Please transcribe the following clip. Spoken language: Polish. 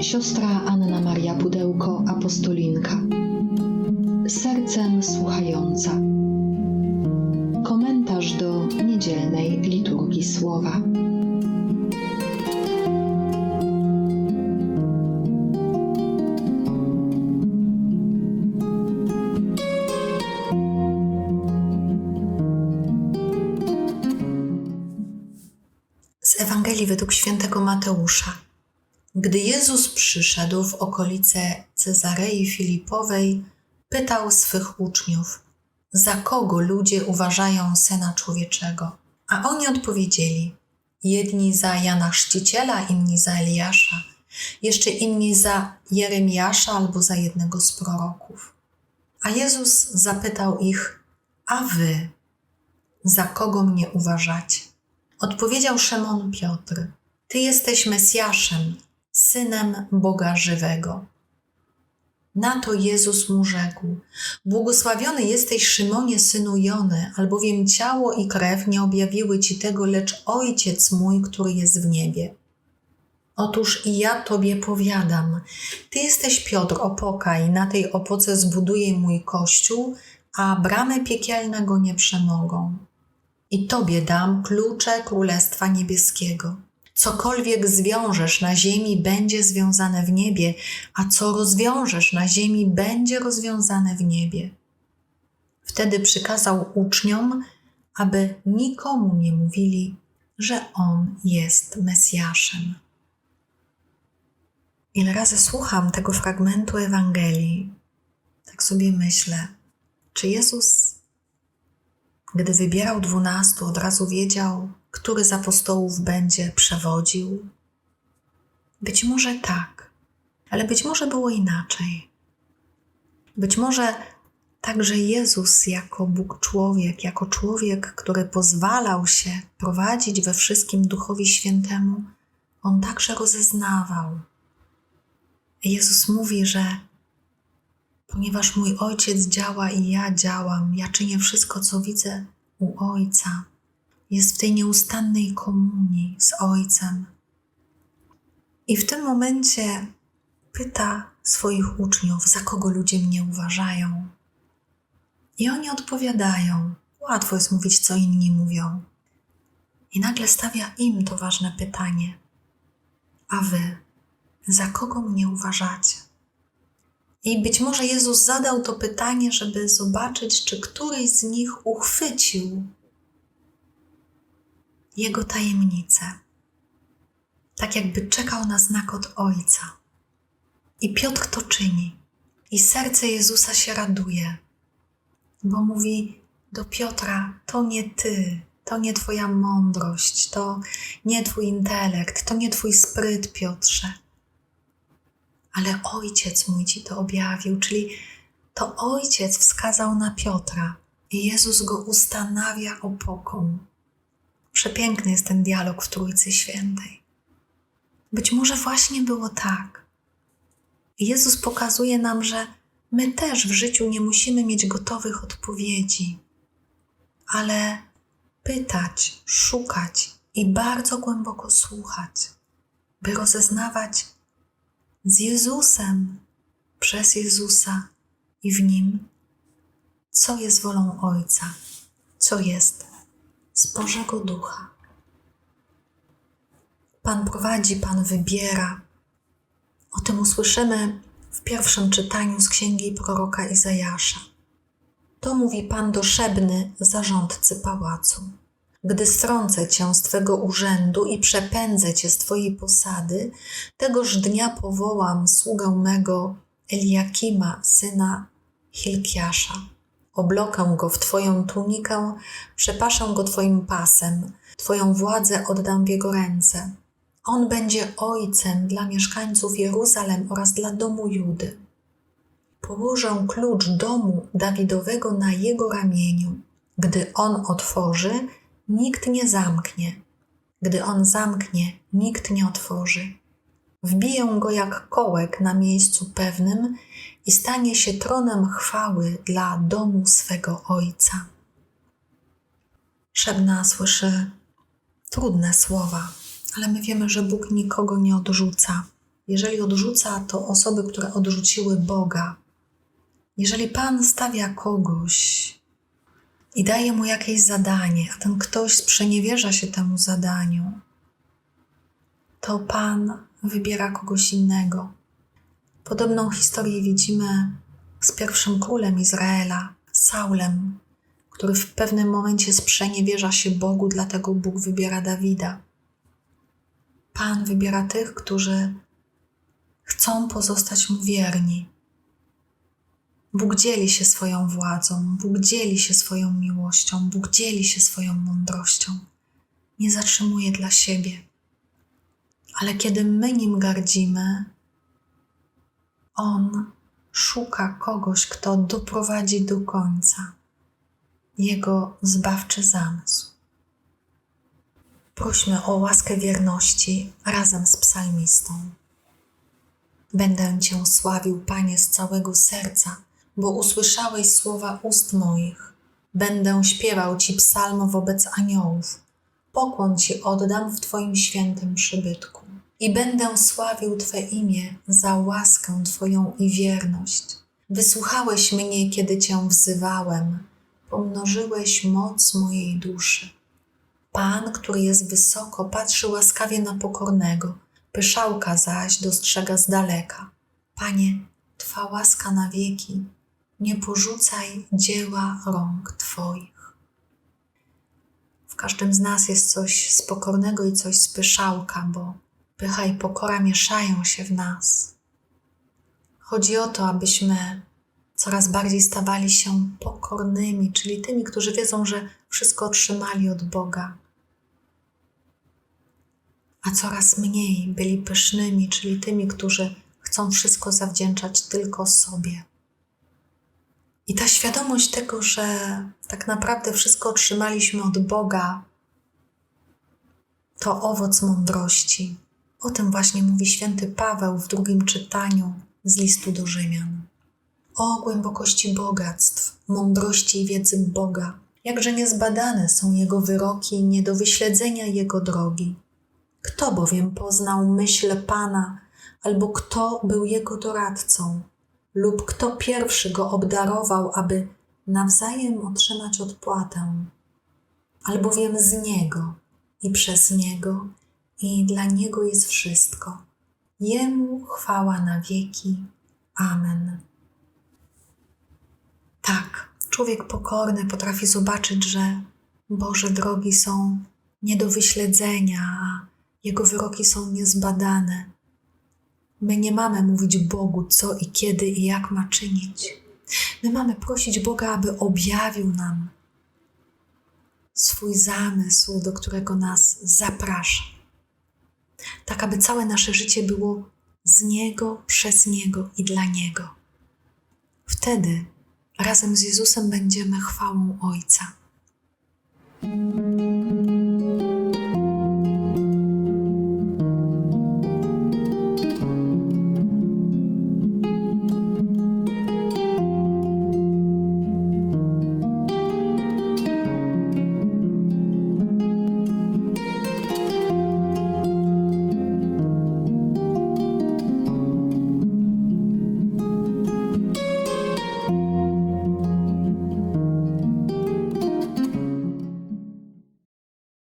Siostra Anna Maria Pudełko, apostolinka. Sercem słuchająca. Komentarz do niedzielnej liturgii słowa. Z Ewangelii według świętego Mateusza. Gdy Jezus przyszedł w okolice Cezarei Filipowej, pytał swych uczniów, za kogo ludzie uważają Syna Człowieczego? A oni odpowiedzieli, jedni za Jana Chrzciciela, inni za Eliasza, jeszcze inni za Jeremiasza albo za jednego z proroków. A Jezus zapytał ich, a wy, za kogo mnie uważacie? Odpowiedział Szymon Piotr: Ty jesteś Mesjaszem, synem Boga żywego. Na to Jezus mu rzekł: Błogosławiony jesteś, Szymonie, synu Jony, albowiem ciało i krew nie objawiły ci tego, lecz Ojciec mój, który jest w niebie. Otóż i ja tobie powiadam: Ty jesteś Piotr, opoka, i na tej opoce zbuduję mój kościół, a bramy piekielne go nie przemogą i Tobie dam klucze Królestwa Niebieskiego. Cokolwiek zwiążesz na ziemi, będzie związane w niebie, a co rozwiążesz na ziemi, będzie rozwiązane w niebie. Wtedy przykazał uczniom, aby nikomu nie mówili, że On jest Mesjaszem. Ile razy słucham tego fragmentu Ewangelii, tak sobie myślę, czy Jezus gdy wybierał dwunastu, od razu wiedział, który z apostołów będzie przewodził? Być może tak, ale być może było inaczej. Być może także Jezus, jako Bóg człowiek, jako człowiek, który pozwalał się prowadzić we wszystkim Duchowi Świętemu, on także rozeznawał. Jezus mówi, że ponieważ mój ojciec działa i ja działam, ja czynię wszystko, co widzę u ojca. Jest w tej nieustannej komunii z ojcem. I w tym momencie pyta swoich uczniów, za kogo ludzie mnie uważają. I oni odpowiadają. Łatwo jest mówić, co inni mówią. I nagle stawia im to ważne pytanie: A wy, za kogo mnie uważacie? I być może Jezus zadał to pytanie, żeby zobaczyć, czy któryś z nich uchwycił jego tajemnicę. Tak jakby czekał na znak od Ojca. I Piotr to czyni. I serce Jezusa się raduje, bo mówi do Piotra: To nie ty, to nie Twoja mądrość, to nie Twój intelekt, to nie Twój spryt, Piotrze ale ojciec mój ci to objawił, czyli to ojciec wskazał na Piotra i Jezus go ustanawia opoką. Przepiękny jest ten dialog w Trójcy Świętej. Być może właśnie było tak. Jezus pokazuje nam, że my też w życiu nie musimy mieć gotowych odpowiedzi, ale pytać, szukać i bardzo głęboko słuchać, by rozeznawać, z Jezusem, przez Jezusa i w Nim, co jest wolą Ojca, co jest z Bożego Ducha. Pan prowadzi, Pan wybiera. O tym usłyszymy w pierwszym czytaniu z księgi proroka Izajasza. To mówi Pan do Szebny, zarządcy pałacu. Gdy strącę cię z twego urzędu i przepędzę cię z twojej posady, tegoż dnia powołam sługę mego Eliakima, syna Hilkiasza. Oblokę go w twoją tunikę, przepaszę go twoim pasem, twoją władzę oddam w jego ręce. On będzie ojcem dla mieszkańców Jeruzalem oraz dla domu Judy. Położę klucz domu Dawidowego na jego ramieniu. Gdy on otworzy, nikt nie zamknie. Gdy on zamknie, nikt nie otworzy. Wbiję go jak kołek na miejscu pewnym i stanie się tronem chwały dla domu swego ojca. Szebna słyszy trudne słowa, ale my wiemy, że Bóg nikogo nie odrzuca. jeżeli odrzuca to osoby, które odrzuciły Boga, jeżeli Pan stawia kogoś i daje mu jakieś zadanie, a ten ktoś sprzeniewierza się temu zadaniu, to Pan wybiera kogoś innego. Podobną historię widzimy z pierwszym królem Izraela, Saulem, który w pewnym momencie sprzeniewierza się Bogu, dlatego Bóg wybiera Dawida. Pan wybiera tych, którzy chcą pozostać mu wierni. Bóg dzieli się swoją władzą, Bóg dzieli się swoją miłością, Bóg dzieli się swoją mądrością. Nie zatrzymuje dla siebie. Ale kiedy my nim gardzimy, On szuka kogoś, kto doprowadzi do końca Jego zbawczy zamysł. Prośmy o łaskę wierności razem z psalmistą. Będę Cię sławił, Panie, z całego serca, bo usłyszałeś słowa ust moich. Będę śpiewał Ci psalm wobec aniołów. Pokłon Ci oddam w Twoim świętym przybytku. I będę sławił Twe imię za łaskę Twoją i wierność. Wysłuchałeś mnie, kiedy Cię wzywałem, pomnożyłeś moc mojej duszy. Pan, który jest wysoko, patrzy łaskawie na pokornego, pyszałka zaś dostrzega z daleka. Panie, Twa łaska na wieki, nie porzucaj dzieła rąk Twoich. W każdym z nas jest coś z pokornego i coś z pyszałka, bo pycha i pokora mieszają się w nas. Chodzi o to, abyśmy coraz bardziej stawali się pokornymi, czyli tymi, którzy wiedzą, że wszystko otrzymali od Boga, a coraz mniej byli pysznymi, czyli tymi, którzy chcą wszystko zawdzięczać tylko sobie. I ta świadomość tego, że tak naprawdę wszystko otrzymaliśmy od Boga, to owoc mądrości. O tym właśnie mówi święty Paweł w drugim czytaniu z listu do Rzymian. O głębokości bogactw, mądrości i wiedzy Boga, jakże niezbadane są Jego wyroki i nie do wyśledzenia Jego drogi. Kto bowiem poznał myśl Pana, albo kto był Jego doradcą, lub kto pierwszy Go obdarował, aby nawzajem otrzymać odpłatę, albowiem z Niego i przez Niego i dla Niego jest wszystko. Jemu chwała na wieki. Amen. Tak, człowiek pokorny potrafi zobaczyć, że Boże drogi są nie do wyśledzenia, a Jego wyroki są niezbadane. My nie mamy mówić Bogu, co i kiedy i jak ma czynić. My mamy prosić Boga, aby objawił nam swój zamysł, do którego nas zaprasza. Tak, aby całe nasze życie było z Niego, przez Niego i dla Niego. Wtedy razem z Jezusem będziemy chwałą Ojca.